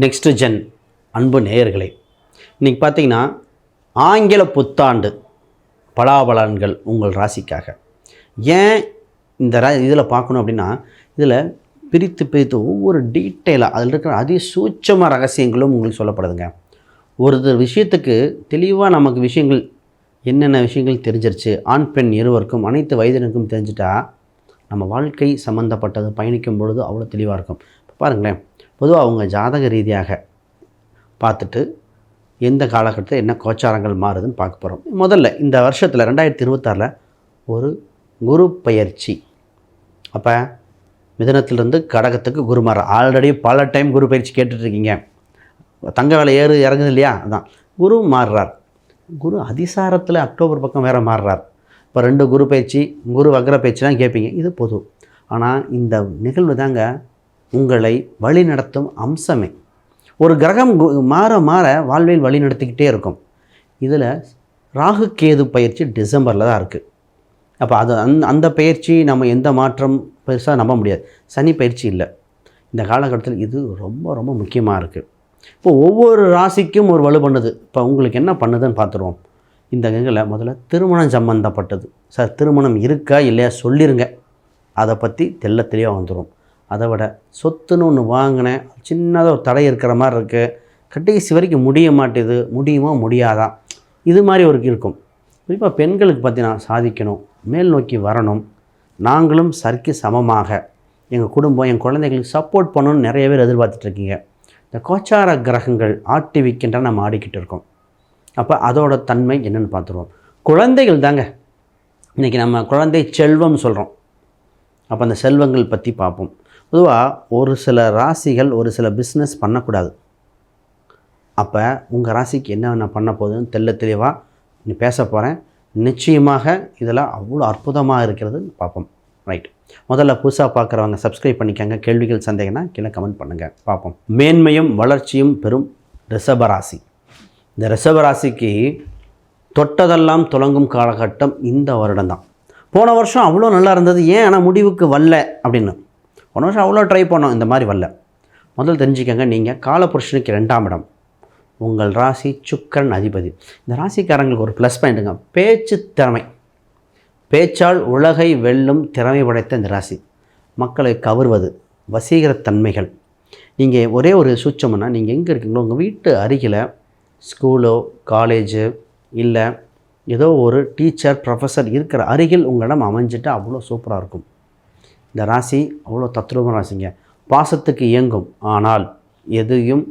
Next gen அன்பு நேயர்களே இன்றைக்கி பார்த்தீங்கன்னா ஆங்கில புத்தாண்டு பலாபலன்கள் உங்கள் ராசிக்காக. ஏன் இந்த ரா இதில் பார்க்கணும் அப்படின்னா இதில் பிரித்து பிரித்து ஒவ்வொரு டீட்டெயிலாக அதில் இருக்கிற அதிசூட்சம ரகசியங்களும் உங்களுக்கு சொல்லப்படுதுங்க. ஒரு விஷயத்துக்கு தெளிவாக நமக்கு விஷயங்கள் என்னென்ன விஷயங்கள் தெரிஞ்சிருச்சு ஆண் பெண் இருவருக்கும் அனைத்து வயதினருக்கும் தெரிஞ்சிட்டா நம்ம வாழ்க்கை சம்மந்தப்பட்டது பயணிக்கும் பொழுது அவ்வளோ தெளிவாக இருக்கும். இப்போ பாருங்களேன் பொதுவாக அவங்க ஜாதக ரீதியாக பார்த்துட்டு எந்த காலகட்டத்தில் என்ன கோச்சாரங்கள் மாறுதுன்னு பார்க்க போகிறோம். முதல்ல இந்த வருஷத்தில் ரெண்டாயிரத்தி இருபத்தாறில் ஒரு குரு பயிற்சி. அப்போ மிதனத்திலிருந்து கடகத்துக்கு குரு மாற ஆல்ரெடி பல டைம் குரு பயிற்சி கேட்டுட்ருக்கீங்க. தங்க வேலை ஏறு இறங்குது இல்லையா? அதான். குரு மாறுறார். குரு அதிசாரத்தில் அக்டோபர் பக்கம் வேறு மாறுறார். இப்போ ரெண்டு குரு பயிற்சி குரு வக்ர பயிற்சிலாம் கேட்பீங்க. இது பொது. ஆனால் இந்த நிகழ்வு தாங்க உங்களை வழிநடத்தும் அம்சமே. ஒரு கிரகம் கு- மாற மாற வாழ்வில் வழி நடத்திக்கிட்டே இருக்கும். இதில் ராகு கேது பயிற்சி டிசம்பரில் தான் இருக்குது அப்போ அது அந்த அந்த பயிற்சி நம்ம எந்த மாற்றம் பெருசாக நம்ப முடியாது. சனி பயிற்சி இல்லை. இந்த காலகட்டத்தில் இது ரொம்ப ரொம்ப முக்கியமாக இருக்குது இப்போ ஒவ்வொரு ராசிக்கும் ஒரு வலு பண்ணுது இப்போ உங்களுக்கு என்ன பண்ணுதுன்னு பார்த்துருவோம் இந்த கங்கில் முதல்ல திருமணம் சம்மந்தப்பட்டது சார் திருமணம் இருக்கா இல்லையா சொல்லிருங்க. அதை பற்றி தெள்ள தெளிவாக வந்துடும் அதை விட சொத்துன்னு ஒன்று வாங்கினேன். சின்னதாக ஒரு தடை இருக்கிற மாதிரி இருக்குது கடைசி வரைக்கும் முடிய மாட்டேது. முடியுமா முடியாதா? இது மாதிரி ஒரு இருக்கும். குறிப்பாக பெண்களுக்கு பார்த்தீங்கன்னா சாதிக்கணும். மேல் நோக்கி வரணும். நாங்களும் சரிக்கு சமமாக. எங்கள் குடும்பம் என் குழந்தைகளுக்கு சப்போர்ட் பண்ணணும்னு நிறைய பேர் எதிர்பார்த்துட்ருக்கீங்க இந்த கோச்சார கிரகங்கள் ஆட்டி வைக்கின்ற நம்ம ஆடிக்கிட்டு இருக்கோம். அப்போ அதோட தன்மை என்னென்னு பார்த்துருவோம். குழந்தைகள் தாங்க. இன்றைக்கி நம்ம குழந்தை செல்வம் சொல்கிறோம் அப்போ அந்த செல்வங்கள் பற்றி பார்ப்போம். பொதுவாக ஒரு சில ராசிகள் ஒரு சில பிஸ்னஸ் பண்ணக்கூடாது. அப்போ உங்கள் ராசிக்கு என்னென்ன பண்ண போகுதுன்னு தெல்ல தெளிவாக நீ பேச போகிறேன் நிச்சயமாக இதெல்லாம் அவ்வளோ அற்புதமாக இருக்கிறது பார்ப்போம். ரைட் முதல்ல புதுசாக பார்க்குறவங்க சப்ஸ்கிரைப் பண்ணிக்கோங்க. கேள்விகள் சந்தேகம்னா கீழே கமெண்ட் பண்ணுங்கள் பார்ப்போம். மேன்மையும் வளர்ச்சியும் பெறும் ரிஷபராசி இந்த ரிஷபராசிக்கு தொட்டதெல்லாம் தொடங்கும் காலகட்டம் இந்த வருடம் தான். போன வருஷம் அவ்வளோ நல்லா இருந்தது. ஏன் ஆனால் முடிவுக்கு வரல அப்படின்னு. போன வருஷம் அவ்வளோ ட்ரை பண்ணோம். இந்த மாதிரி வரல. முதல்ல தெரிஞ்சுக்கங்க நீங்கள் காலபுருஷனுக்கு ரெண்டாம் இடம். உங்கள் ராசி சுக்கரன் அதிபதி. இந்த ராசிக்காரங்களுக்கு ஒரு ப்ளஸ் பாயிண்ட்டுங்க பேச்சு திறமை. பேச்சால் உலகை வெல்லும் திறமை படைத்த இந்த ராசி. மக்களை கவர்வது வசீகரத்தன்மைகள் நீங்கள் ஒரே ஒரு சூச்சம்னா நீங்கள் எங்கே இருக்கீங்களோ உங்கள் வீட்டு அருகில் ஸ்கூலோ காலேஜு இல்லை ஏதோ ஒரு டீச்சர் ப்ரொஃபஸர் இருக்கிற அருகில் உங்களிடம் அமைஞ்சிட்டு அவ்வளோ சூப்பராக இருக்கும். இந்த ராசி அவ்வளோ தத்ரூப ராசிங்க. பாசத்துக்கு இயங்கும். ஆனால் எதையும்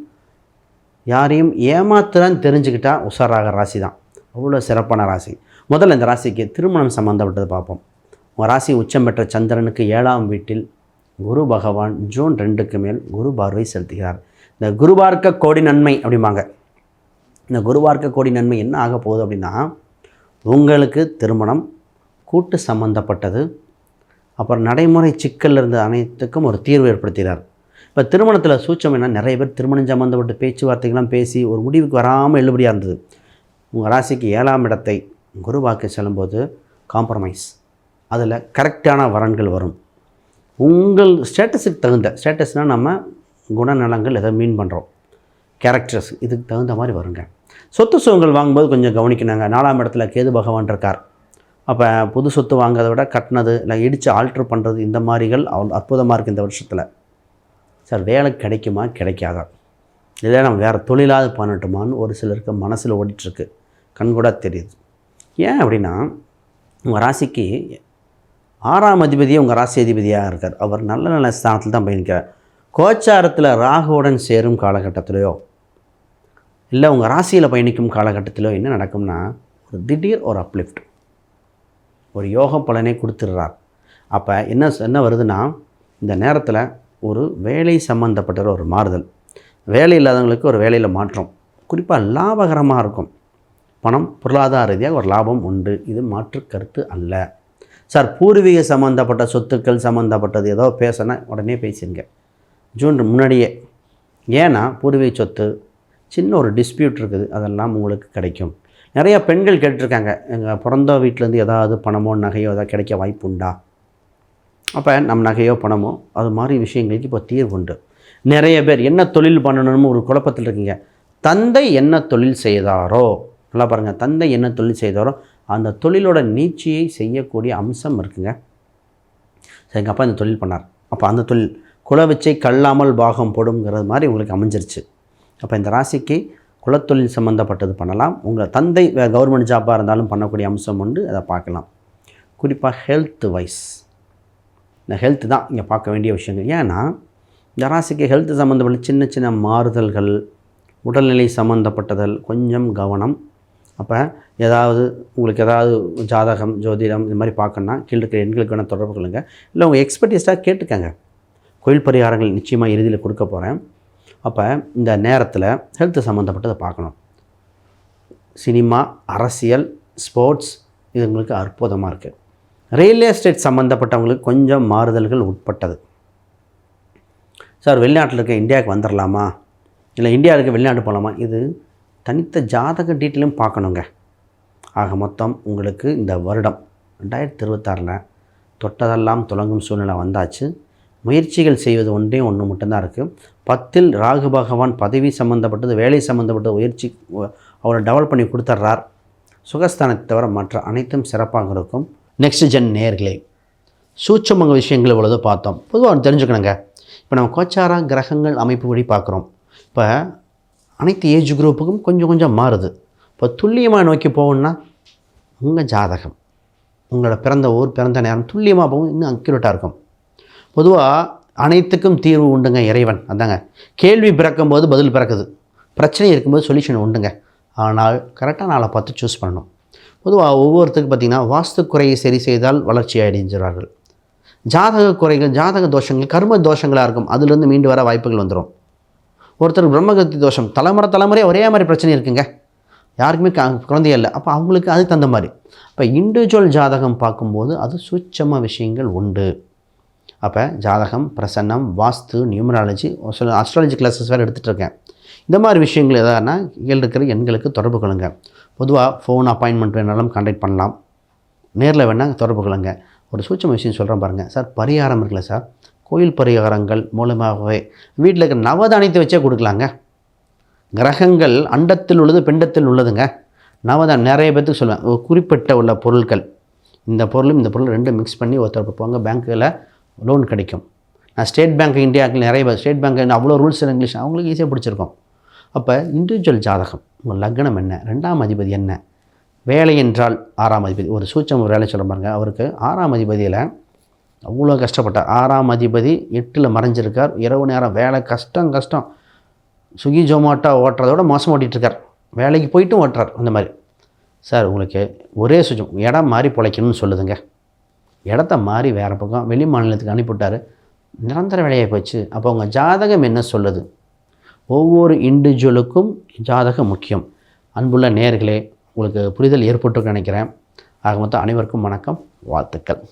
யாரையும் ஏமாத்துறான்னு தெரிஞ்சுக்கிட்டால் உஷாராக ராசி தான். அவ்வளோ சிறப்பான ராசி. முதல்ல இந்த ராசிக்கு திருமணம் சம்மந்தப்பட்டது பார்ப்போம். உங்கள் ராசி உச்சம் பெற்ற சந்திரனுக்கு ஏழாம் வீட்டில் குரு பகவான் ஜூன் ரெண்டுக்கு மேல் குரு பார்வை செலுத்துகிறார். இந்த குருவார்க்க கோடி நன்மை அப்படிம்பாங்க. இந்த குருவார்க்க கோடி நன்மை என்ன ஆக போகுது அப்படின்னா உங்களுக்கு திருமணம் கூட்டு சம்பந்தப்பட்டது. அப்புறம் நடைமுறை சிக்கலில் இருந்த அனைத்துக்கும் ஒரு தீர்வு ஏற்படுத்துகிறார் இப்போ திருமணத்தில் சூச்சம் என்ன? நிறைய பேர் திருமணம் சம்மந்தப்பட்ட பேச்சுவார்த்தைகள்லாம் பேசி ஒரு முடிவுக்கு வராமல் எழுபடியாக இருந்தது. உங்கள் ராசிக்கு ஏழாம் இடத்தை குரு வாக்கு செல்லும்போது காம்ப்ரமைஸ் அதில் கரெக்டான வரன்கள் வரும். உங்கள் ஸ்டேட்டஸுக்கு தகுந்த ஸ்டேட்டஸ்னால் நம்ம குணநலங்கள் எதை மீன் பண்ணுறோம் கேரக்டர்ஸ் இதுக்கு தகுந்த மாதிரி வருங்க. சொத்து சுகங்கள் வாங்கும்போது கொஞ்சம் கவனிக்கணுங்க. நாலாம் இடத்துல கேது பகவான் இருக்கார். அப்போ புது சொத்து வாங்கிறத விட கட்டினது இல்லை இடித்து ஆல்ட்ரு பண்ணுறது இந்த மாதிரிகள் அவ்வளோ அற்புதமாக இருக்குது இந்த வருஷத்தில். சார் வேலை கிடைக்குமா? கிடைக்காதா? இல்லை நம்ம வேறு தொழிலாவது பண்ணட்டுமான்னு ஒரு சிலருக்கு மனசில் ஓடிட்டுருக்கு. கண்கூட தெரியுது. ஏன் அப்படின்னா உங்கள் ராசிக்கு ஆறாம் அதிபதியே உங்கள் ராசி அதிபதியாக இருக்கார். அவர் நல்ல நல்ல ஸ்தானத்தில் தான் பயணிக்கிறார். கோச்சாரத்தில் ராகுவுடன் சேரும் காலகட்டத்திலையோ இல்லை உங்கள் ராசியில் பயணிக்கும் காலகட்டத்திலோ என்ன நடக்கும்னா ஒரு திடீர் ஒரு அப்லிஃப்ட் ஒரு யோக பலனை கொடுத்துடுறார். அப்போ என்ன என்ன வருதுன்னா இந்த நேரத்தில் ஒரு வேலை சம்மந்தப்பட்ட ஒரு மாறுதல். வேலை இல்லாதவங்களுக்கு ஒரு வேலையில் மாற்றம். குறிப்பாக லாபகரமாக இருக்கும். பணம் பொருளாதார ரீதியாக ஒரு லாபம் உண்டு. இது மாற்று கருத்து அல்ல. சார் பூர்வீக சம்மந்தப்பட்ட சொத்துக்கள் சம்மந்தப்பட்டது ஏதோ பேசினா உடனே பேசிடுங்க ஜூன் முன்னாடியே. ஏன்னா பூர்வீக சொத்து சின்ன ஒரு டிஸ்பியூட் இருக்குது. அதெல்லாம் உங்களுக்கு கிடைக்கும். நிறைய பெண்கள் கேட்டிருக்காங்க. எங்கள் பிறந்த வீட்டிலேருந்து ஏதாவது பணமோ நகையோ ஏதாவது கிடைக்க வாய்ப்பு உண்டா அப்போ நம் நகையோ பணமோ அது மாதிரி விஷயங்களுக்கு இப்போ தீர்வு உண்டு நிறைய பேர் என்ன தொழில் பண்ணணும்னு ஒரு குழப்பத்தில் இருக்கீங்க. தந்தை என்ன தொழில் செய்தாரோ? நல்லா பாருங்கள் தந்தை என்ன தொழில் செய்தாரோ அந்த தொழிலோட நீட்சியை செய்யக்கூடிய அம்சம் இருக்குங்க. சரி எங்கள் அப்பா இந்த தொழில் பண்ணார். அப்போ அந்த தொழில் குலவச்சை கல்லாமல் பாகம் போடுங்கிறது மாதிரி உங்களுக்கு அமைஞ்சிருச்சு. அப்போ இந்த ராசிக்கு குலத்தொழில் சம்மந்தப்பட்டது பண்ணலாம். உங்கள் தந்தை கவர்மெண்ட் ஜாப்பாக இருந்தாலும் பண்ணக்கூடிய அம்சம் உண்டு. அதை பார்க்கலாம். குறிப்பாக ஹெல்த் வைஸ் இந்த ஹெல்த் தான் இங்கே பார்க்க வேண்டிய விஷயங்கள். ஏன்னா இந்த ராசிக்கு ஹெல்த் சம்மந்தப்பட்ட சின்ன சின்ன மாறுதல்கள் உடல்நிலை சம்மந்தப்பட்டதல் கொஞ்சம் கவனம். அப்போ ஏதாவது உங்களுக்கு ஏதாவது ஜாதகம் ஜோதிடம் இந்த மாதிரி பார்க்கணுன்னா கீழே இருக்கிற எண்களுக்கு வேணால் தொடர்பு கொள்ளுங்கள் இல்லை உங்கள் எக்ஸ்பர்டிஸ்டாக கேட்டுக்கங்க. கோயில் பரிகாரங்கள் நிச்சயமாக இறுதியில் கொடுக்க போகிறேன் அப்போ இந்த நேரத்தில் ஹெல்த் சம்மந்தப்பட்டதை பார்க்கணும். சினிமா அரசியல் ஸ்போர்ட்ஸ் இது உங்களுக்கு அற்புதமாக இருக்குது ரியல் எஸ்டேட் சம்மந்தப்பட்டவங்களுக்கு கொஞ்சம் மாறுதல்கள் உட்பட்டது. சார் வெளிநாட்டில் இருக்க இந்தியாவுக்கு வந்துடலாமா இல்லை இந்தியா இருக்க வெளிநாட்டு போகலாமா இது தனித்த ஜாதக டீட்டெயிலும் பார்க்கணுங்க. ஆக மொத்தம் உங்களுக்கு இந்த வருடம் ரெண்டாயிரத்தி இருபத்தாறில் தொட்டதெல்லாம் துலங்கும் சூழ்நிலை வந்தாச்சு. முயற்சிகள் செய்வது ஒன்றே ஒன்று மட்டும்தான் இருக்குது பத்தில் ராகு பகவான் பதவி சம்மந்தப்பட்டது வேலை சம்மந்தப்பட்ட முயற்சி அவரை டெவலப் பண்ணி கொடுத்துட்றார் சுகஸ்தானத்தை தவிர மற்ற அனைத்தும் சிறப்பாக இருக்கும். நெக்ஸ்ட் ஜென் நேர்களே சூட்சமங்க விஷயங்கள் இவ்வளோ பார்த்தோம். பொதுவாக தெரிஞ்சுக்கணுங்க. இப்போ நம்ம கோச்சாரா கிரகங்கள் அமைப்பு படி பார்க்குறோம். இப்போ அனைத்து ஏஜ் குரூப்புக்கும் கொஞ்சம் கொஞ்சம் மாறுது. இப்போ துல்லியமாக நோக்கி போகணுன்னா உங்கள் ஜாதகம் உங்களோட பிறந்த ஊர் பிறந்த நேரம் துல்லியமாக போகும் இன்னும் அக்யூரேட்டாக இருக்கும். பொதுவாக அனைத்துக்கும் தீர்வு உண்டுங்க இறைவன். அதாங்க. கேள்வி பிறக்கும்போது பதில் பிறக்குது. பிரச்சனை இருக்கும்போது சொல்யூஷன் உண்டுங்க. ஆனால் கரெக்டாக நாளை பார்த்து சூஸ் பண்ணணும். பொதுவாக ஒவ்வொருத்தருக்கும் பார்த்திங்கன்னா வாஸ்து குறையை சரி செய்தால் வளர்ச்சி அடைஞ்சிறார்கள் ஜாதக குறைகள் ஜாதக தோஷங்கள் கர்ம தோஷங்களாக இருக்கும். அதுலேருந்து மீண்டு வர வாய்ப்புகள் வந்துடும் ஒருத்தர் பிரம்மகத்தி தோஷம் தலைமுறை தலைமுறை ஒரே மாதிரி பிரச்சனை இருக்குங்க. யாருக்குமே க குழந்தைய இல்லை. அப்போ அவங்களுக்கு அதுக்கு தகுந்த மாதிரி. இப்போ இண்டிவிஜுவல் ஜாதகம் பார்க்கும்போது அது சூட்சம விஷயங்கள் உண்டு. அப்போ ஜாதகம் பிரசன்னம் வாஸ்து நியூமராலஜி சில அஸ்ட்ராலஜி கிளாஸஸ் வேறு எடுத்துகிட்ருக்கேன் இந்த மாதிரி விஷயங்கள் எதானா கீழே இருக்கிற எண்களுக்கு தொடர்பு கொள்ளுங்க. பொதுவாக ஃபோன் அப்பாயின்மெண்ட் வேணாலும் கான்டாக்ட் பண்ணலாம். நேரில் வேணால் தொடர்பு கொள்ளுங்க. ஒரு சூட்சம விஷயம் சொல்கிறேன் பாருங்கள் சார் பரிகாரம் இருக்குல்ல சார்? கோயில் பரிகாரங்கள் மூலமாகவே வீட்டில் இருக்கிற நவதானியத்தை வச்சே கொடுக்கலாங்க. கிரகங்கள் அண்டத்தில் உள்ளது பிண்டத்தில் உள்ளதுங்க. நவதான் நிறைய பேர்த்துக்கு சொல்லுவேன். குறிப்பிட்ட உள்ள பொருட்கள் இந்த பொருளும் இந்த பொருள் ரெண்டும் மிக்ஸ் பண்ணி ஒருத்தர் போங்க. பேங்க்கில் லோன் கிடைக்கும். நான் ஸ்டேட் பேங்க் இந்தியாவுக்கு நிறைய பேர் ஸ்டேட் பேங்க் அவ்வளோ ரூல்ஸ் இங்கிலீஷ் அவங்களுக்கு ஈஸியாக பிடிச்சிருக்கும். அப்போ இண்டிவிஜுவல் ஜாதகம் உங்கள் லக்னம் என்ன? ரெண்டாம் அதிபதி என்ன? வேலை என்றால் ஆறாம் அதிபதி. ஒரு சூச்சம் ஒரு வேலை சொல்ல பாருங்க. அவருக்கு ஆறாம் அதிபதியில் அவ்வளோ கஷ்டப்பட்டார். ஆறாம் அதிபதி எட்டில் மறைஞ்சிருக்கார். இரவு நேரம் வேலை கஷ்டம் கஷ்டம். சுகி ஜொமேட்டோ ஓட்டுறதோட மோசம் ஓட்டிகிட்ருக்கார் வேலைக்கு போயிட்டும் ஓட்டுறார். அந்த மாதிரி. சார் உங்களுக்கு ஒரே சுஜம் இடம் மாறி பிழைக்கணும்னு சொல்லுதுங்க. இடத்த மாறி வேறு பக்கம் வெளி மாநிலத்துக்கு அனுப்பிவிட்டார். நிரந்தர வேலையாக போச்சு. அப்போ உங்கள் ஜாதகம் என்ன சொல்லுது? ஒவ்வொரு இண்டிவிஜுவலுக்கும் ஜாதகம் முக்கியம். அன்புள்ள நேர்களே உங்களுக்கு புரிதல் ஏற்பட்டு நினைக்கிறேன். ஆக மொத்தம் அனைவருக்கும் வணக்கம். வாழ்த்துக்கள்.